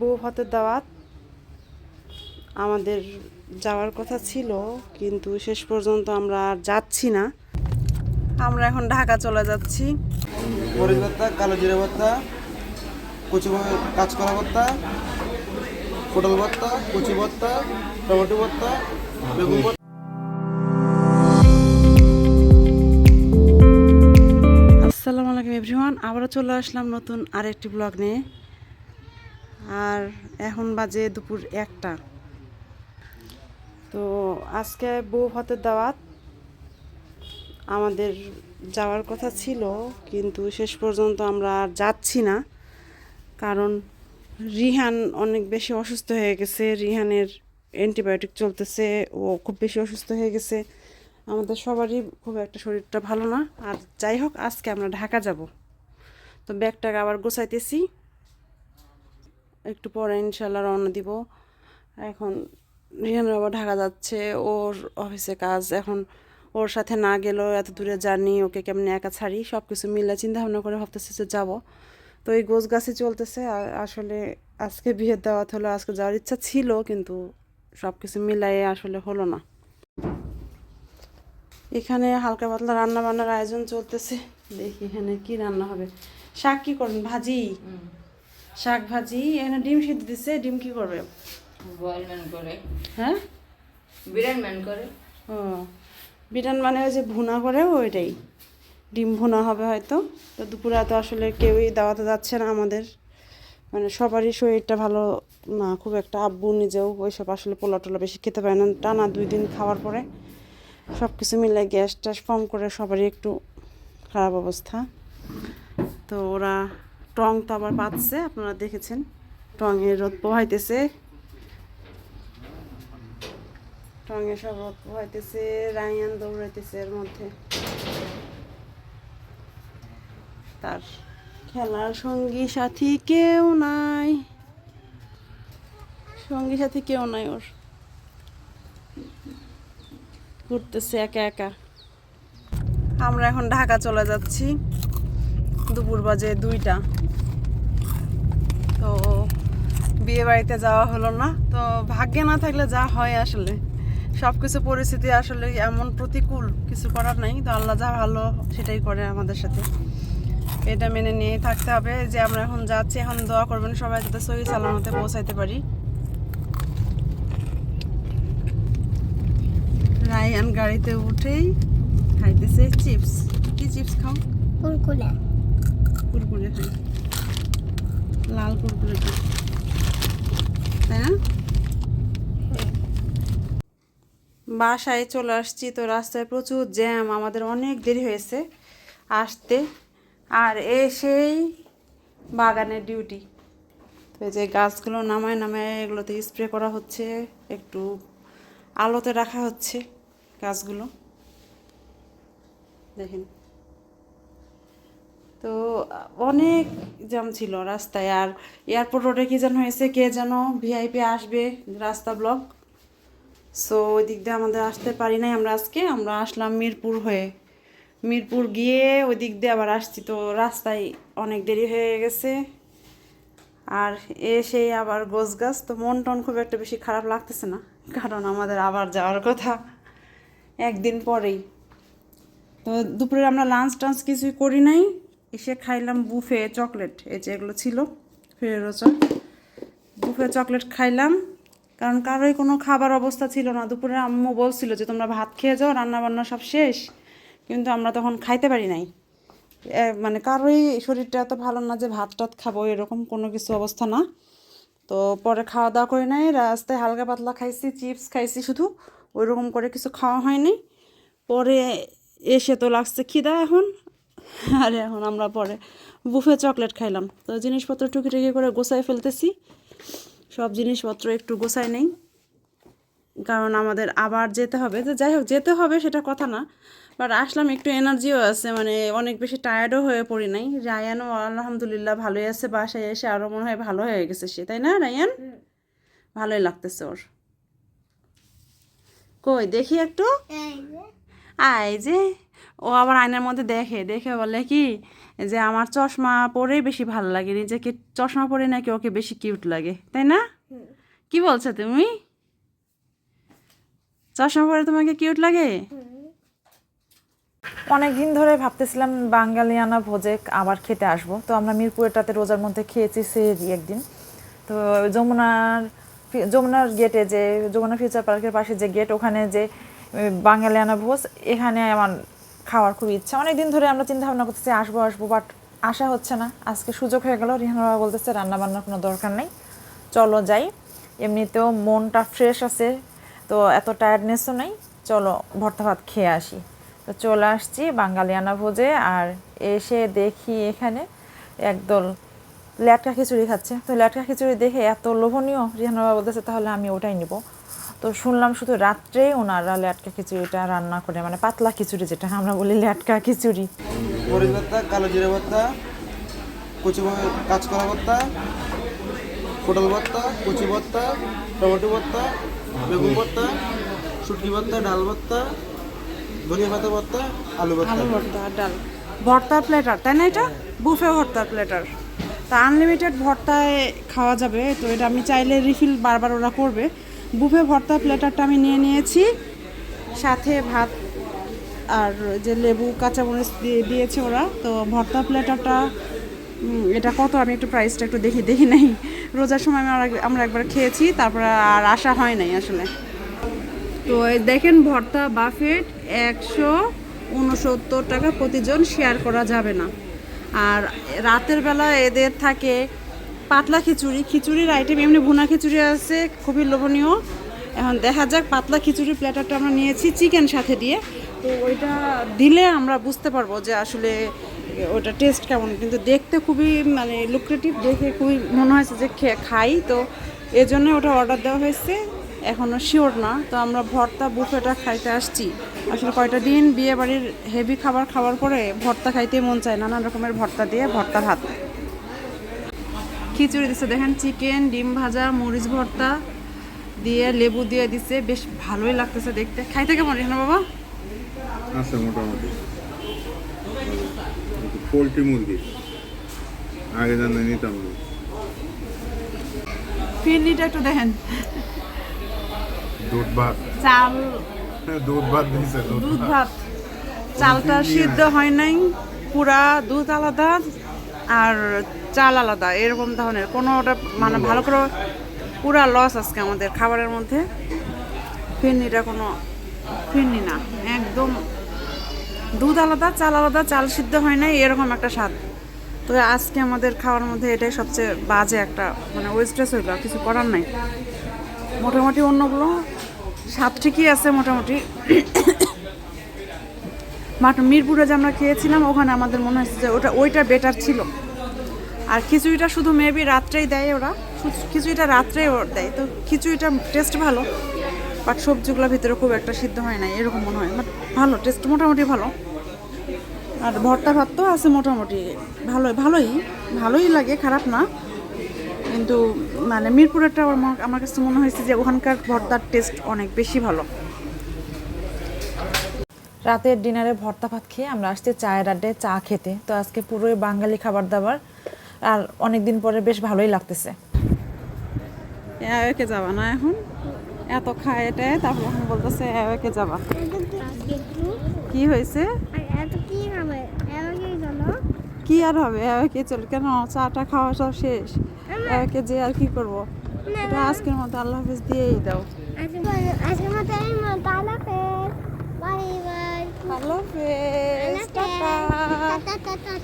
বউ ভাতের দাওয়াত। আমাদের যাওয়ার কথা ছিল কিন্তু শেষ পর্যন্ত আমরা আর যাচ্ছি না। আমরা এখন ঢাকা চলে যাচ্ছি। মরিচ ভর্তা কালো জিরে ভর্তা কচু কাঁচকলা ভর্তা পটল ভর্তা কচু ভর্তা টমেটো ভর্তা বেগুন ভর্তা। আসসালামু আলাইকুম এভরিওয়ান আবারও চলে আসলাম নতুন আরেকটি ব্লগ নিয়ে। আর এখন বাজে দুপুর একটা। তো আজকে বউ ভাতের দাওয়াত। আমাদের যাওয়ার কথা ছিল, কিন্তু শেষ পর্যন্ত আমরা আর যাচ্ছি না। কারণ রিহান অনেক বেশি অসুস্থ হয়ে গেছে, রিহানের অ্যান্টিবায়োটিক চলতেছে, ও খুব বেশি অসুস্থ হয়ে গেছে। আমাদের সবারই খুব একটা শরীরটা ভালো না। আর যাই হোক, আজকে আমরা ঢাকা যাব। তো ব্যাগটাকে আবার গোছাইতেছি। একটু পরে ইনশাল্লাহ রওনা দিব। এখন রিহানের আবার ঢাকা যাচ্ছে, ওর অফিসে কাজ। এখন ওর সাথে না গেলেও এত দূরে জার্নি, ওকে কেমনি একা ছাড়ি? সব কিছু মিলে চিন্তা ভাবনা করে ভাবতেছি যে যাব। তো এই গোছ গাছই চলতেছে আসলে আজকে বিয়ের দাওয়াত হলো, আজকে যাওয়ার ইচ্ছা ছিল, কিন্তু সব কিছু মিলাই আসলে হলো না। এখানে হালকা পাতলা রান্না বান্নার আয়োজন চলতেছে। দেখি এখানে কি রান্না হবে। শাক কি করেন ভাজি? শাক ভাজি এখানে ডিম সিদ্ধ দিচ্ছে ডিম কি করবে? বয়েল ম্যান করে। হ্যাঁ? বিরিয়ান ম্যান করে। ও বিরান মানে ওই যে ভুনা করে ওইটাই। ডিম ভুনা হবে হয়তো। তো দুপুরে তো আসলে কেউই দাওয়াতে যাচ্ছে না আমাদের। মানে সবারই শরীরটা ভালো না খুব একটা আব্বু নিজেও ওইসব আসলে পোলা টোলা বেশি খেতে পারে না। টানা দুই দিন খাওয়ার পরে সব কিছু মিলে গ্যাস ট্যাস ফর্ম করে সবারই একটু খারাপ অবস্থা। তো ওরা টং তো আবার পাচ্ছে আপনারা দেখেছেন টঙের রোদ পোহাইতেছে। টঙে সব রোদ পোহাইতেছে, রায়ান দৌড়াইতেছে এর মধ্যে। তার খেলার সঙ্গী সাথী কেউ নাই। সঙ্গী সাথী কেউ নাই ওর। ঘুরতেছে একা একা। আমরা এখন ঢাকা চলে যাচ্ছি। দুপুর বাজে দুইটা। তো বিয়ে বাড়িতে যাওয়া হলো না। তো ভাগ্যে না থাকলে যা হয় আসলে। সব কিছু পরিস্থিতি আসলে এমন প্রতিকূল কিছু করার নাই। তো আল্লাহ যা ভালো সেটাই করে আমাদের সাথে। এটা মেনে নিয়ে থাকতে হবে যে আমরা এখন যাচ্ছি এখন দোয়া করবেন সবাই যাতে সহি সালামতে পৌঁছাইতে পারি। রায়ান গাড়িতে উঠেই খাইতেছে চিপস। কি চিপস খাও? কুরকুরে। কুরকুরে খাই। লাল কুরকুরে তাই না? বাসায় চলে আসছি তো রাস্তায় প্রচুর জ্যাম, আমাদের অনেক দেরি হয়েছে আসতে। আর এসেই বাগানের ডিউটি। তো যে গাছগুলো নামায় নামায় এগুলোতে স্প্রে করা হচ্ছে, একটু আলোতে রাখা হচ্ছে গাছগুলো। দেখেন। তো, অনেক জ্যাম ছিল রাস্তায় আর এয়ারপোর্ট রোডে কি যেন হয়েছে, কে যেন ভিআইপি আসবে রাস্তা ব্লক। সো ওই দিক দিয়ে আমাদের আসতে পারি নাই আমরা আজকে, আমরা আসলাম মিরপুর হয়ে। মিরপুর গিয়ে ওই দিক দিয়ে আবার আসছি, তো রাস্তায় অনেক দেরি হয়ে গেছে। আর এসে আবার গোছ গাছ তো মন টন খুব একটা বেশি খারাপ লাগতেছে না, কারণ আমাদের আবার যাওয়ার কথা একদিন পরেই। তো দুপুরে আমরা লাঞ্চ টাঞ্চ কিছুই করি নাই এসে খাইলাম বুফে চকলেট, এই যে এগুলো ছিল ফেরো চক বুফে চকলেট খাইলাম, কারণ কারোই কোনো খাবার অবস্থা ছিল না। দুপুরে আম্মু বলছিল যে, তোমরা ভাত খেয়ে যাও রান্না বান্না সব শেষ। কিন্তু আমরা তখন খাইতে পারি নাই। মানে কারোই শরীরটা এত ভালো না যে ভাত টাত খাব, এরকম কোনো কিছু অবস্থা না। তো পরে খাওয়া দাওয়া করি নাই, রাস্তায় হালকা পাতলা খাইছি, চিপস খাইছি শুধু ওই রকম করে কিছু খাওয়া হয়নি। পরে এসে তো লাগছে খিদা এখন আর এখন আমরা পরে বুফে চকলেট খাইলাম। তো জিনিসপত্র টুকি করে গোছায় ফেলতেছি। সব জিনিসপত্র একটু গোছাই নেই। কারণ আমাদের আবার যেতে হবে। তো যাই হোক যেতে হবে সেটা কথা না। বাট আসলাম একটু এনার্জিও আছে। মানে অনেক বেশি টায়ার্ডও হয়ে পড়ি নাই। রায়ানও আলহামদুলিল্লাহ ভালোই আছে। বাসায় এসে আরও মনে হয় ভালো হয়ে গেছে সে। তাই না রায়ান? ভালোই লাগতেছে ওর। কই দেখি একটু। আয় যে। ও আবার আয়নার মধ্যে দেখে দেখে বলে কি যে আমার চশমা পরেই বেশি ভালো লাগে নিজেকে চশমা পরে নাকি ওকে বেশি কিউট লাগে তাই না? কি বলছো তুমি? চশমা পরে তোমাকে কিউট লাগে? অনেক দিন ধরে ভাবতেছিলাম বাঙালিয়ানা ভোজে আবার খেতে আসব তো আমরা মিরপুরেরটাতে রোজার মধ্যে খেয়েছি সেরি একদিন। তো যমুনার যমুনার গেটে যে যমুনা ফিউচার পার্কের পাশে যে গেট ওখানে যে বাঙালিয়ানা ভোজ এখানে আমার খাওয়ার খুব ইচ্ছা। অনেক দিন ধরে আমরা চিন্তা ভাবনা করতেছি আসব আসব বাট আসা হচ্ছে না। আজকে সুযোগ হয়ে গেল। রিহান বাবা বলতেছে রান্না বান্নার কোনো দরকার নেই। চলো যাই। এমনিতেও মনটা ফ্রেশ আছে, তো এত টায়ার্ডনেসও নেই। চলো ভর্তা ভাত খেয়ে আসি। তো চলে আসছি বাঙালিয়ানা ভোজে, আর এসে দেখি এখানে একদল ল্যাটকা খিচুড়ি খাচ্ছে। তো ল্যাটকা খিচুড়ি দেখে এত লোভনীয়। রিহানা বাবা বলতেছে, তাহলে আমি ওটাই নিব। তো শুনলাম শুধু রাত্রে ওনারা ল্যাটকা খিচুড়িটা রান্না করে মানে পাতলা খিচুড়ি যেটা আমরা বলি ল্যাটকা খিচুড়ি। মরিচ ভর্তা কালো জিরে ভর্তা কচি কাঁচকলা ভর্তা পটল ভর্তা কচি ভর্তা টমেটো ভর্তা বেগুন ভর্তা শুটকি ভর্তা ডাল ভর্তা ধনিয়া পাতা ভর্তা আলু ভর্তা। আলু ভর্তা ডাল। ভর্তার প্লেটার তাই না এটা? বুফে ভর্তার প্লেটার তা আনলিমিটেড ভর্তায় খাওয়া যাবে তো এটা আমি চাইলে রিফিল বারবার ওরা করবে। বুফে ভর্তা প্লেটারটা আমি নিয়ে নিয়েছি। সাথে ভাত আর যে লেবু কাঁচামরিচ দিয়ে দিয়েছে ওরা। তো ভর্তা প্লেটারটা এটা কত? আমি একটু প্রাইসটা একটু দেখি দেখি নাই। রোজার সময় আমরা আমরা একবার খেয়েছি, তারপরে আর আসা হয় নাই আসলে। তো দেখেন ভর্তা বাফেট একশো উনসত্তর টাকা প্রতিজন শেয়ার করা যাবে না। আর রাতের বেলা এদের থাকে পাতলা খিচুড়ি, খিচুড়ির আইটেম এমনি ভুনা খিচুড়ি আছে, খুবই লোভনীয়। এখন দেখা যাক, পাতলা খিচুড়ি প্ল্যাটারটা আমরা নিয়েছি চিকেন সাথে দিয়ে। তো ওইটা দিলে আমরা বুঝতে পারব যে আসলে ওটা টেস্ট কেমন। কিন্তু দেখতে খুবই মানে লুক্রেটিভ দেখে খুবই মনে হয়েছে যে খাই। তো এজন্য ওটা অর্ডার দেওয়া হয়েছে এখনও শিওর না। তো আমরা ভর্তা বুফেটা খাইতে আসছি। আসলে কয়টা দিন বিয়ে বাড়ির হেভি খাবার খাওয়ার পরে ভর্তা খাইতে মন চায়, নানান রকমের ভর্তা দিয়ে ভর্তা ভাত খিচুড়ি দিচ্ছে দেখেন চিকেন ডিম ভাজা মরিচ ভর্তা দিয়ে লেবু দিয়ে দিচ্ছে বেশ ভালোই লাগতেছে দেখতে। খাইতে কেমন রেহানা বাবা? আছে মোটামুটি। পোলট্রি মুরগি। আগে জানা নিতাম না। ফিরনিটা একটু দেখেন। দুধ ভাত। চাল। দুধ ভাত দিয়েছে দুধ ভাত। চালটা সিদ্ধ হয় নাই। পুরা দুধ আলাদা। আর চাল আলাদা এরকম ধরনের। কোনো ওটা মানে ভালো করে পুরা লস আজকে আমাদের খাবারের মধ্যে। ফিরনিটা কোনো ফিরনি না একদম দুধ আলাদা চাল আলাদা চাল সিদ্ধ হয় নাই এরকম একটা স্বাদ। তো আজকে আমাদের খাওয়ার মধ্যে এটাই সবচেয়ে বাজে একটা মানে ওয়েস্টেজ হইল কিছু করার নাই। মোটামুটি অন্যগুলো স্বাদ ঠিকই আছে মোটামুটি। বাট মিরপুরে যে আমরা খেয়েছিলাম ওখানে আমাদের মনে হচ্ছে যে ওটা ওইটা বেটার ছিল। আর খিচুড়িটা শুধু মেবি রাত্রেই দেয় ওরা। খিচুড়িটা রাত্রেই ওর দেয়। তো খিচুড়িটা টেস্ট ভালো। বাট সবজিগুলোর ভিতরে খুব একটা সিদ্ধ হয় না এরকম মনে হয়। বাট ভালো টেস্ট মোটামুটি ভালো। আর ভর্তা ভাত তো আছে মোটামুটি। ভালোই ভালোই ভালোই লাগে, খারাপ না। কিন্তু মানে মিরপুরেরটা আমার আমার কাছে মনে হয়েছে যে ওখানকার ভর্তার টেস্ট অনেক বেশি ভালো। রাতের ডিনারে ভর্তা ভাত খেয়ে আমরা আসছি চায়ের আড্ডায় চা খেতে। তো আজকে পুরোই বাঙালি খাবার দাবার। আর অনেক দিন পরে বেশ ভালোই লাগতেছে। একে যাবা না এখন? এত খায় এটা তারপর এখন বলতেছে একে যাবা। কি হয়েছে? কি আর হবে? একে চল কেন চাটা খাওয়া সব শেষ? একে যে আর কি করব? এটা আজকের মতো আল্লাহ হাফিজ দিয়েই দাও। মতো আল্লাহ হাফেজ বাই বাই আল্লাহ হাফিজ টাটা টাটা।